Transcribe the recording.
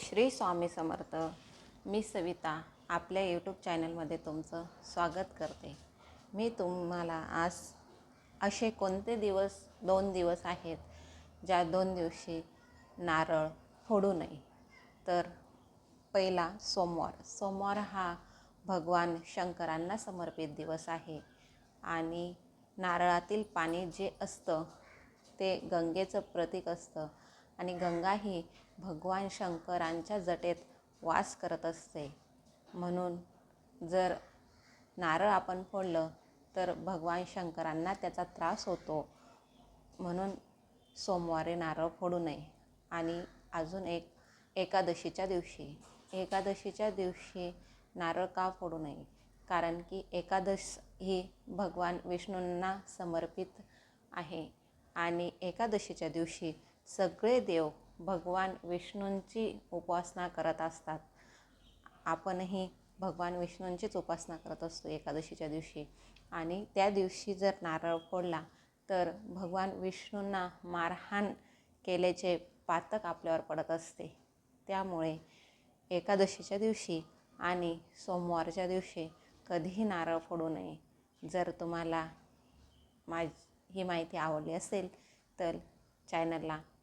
श्री स्वामी समर्थ मी सविता आपल्या यूट्यूब चॅनलमध्ये तुमचं स्वागत करते. मी तुम्हाला आज असे कोणते दिवस दोन दिवस आहेत ज्या दोन दिवशी नारळ फोडू नये? तर पहिला सोमवार. सोमवार हा भगवान शंकरांना समर्पित दिवस आहे आणि नारळातील पाणी जे असतं ते गंगेचं प्रतीक असतं. आणि गंगा ही भगवान शंकरांच्या जटेत वास करत असते. म्हणून जर नारळ आपण फोडलं तर भगवान शंकरांना त्याचा त्रास होतो. म्हणून सोमवारी नारळ फोडू नये. आणि अजून एक एकादशीच्या दिवशी. एकादशीच्या दिवशी नारळ का फोडू नये? कारण की एकादश ही भगवान विष्णूंना समर्पित आहे. आणि एकादशीच्या दिवशी सगळे देव भगवान विष्णूंची उपासना करत असतात. आपणही भगवान विष्णूंचीच उपासना करत असतो एकादशीच्या दिवशी. आणि त्या दिवशी जर नारळ फोडला तर भगवान विष्णूंना मारहाण केल्याचे पातक आपल्यावर पडत असते. त्यामुळे एकादशीच्या दिवशी आणि सोमवारच्या दिवशी कधीही नारळ फोडू नये. जर तुम्हाला माझ ही माहिती आवडली असेल तर चॅनलला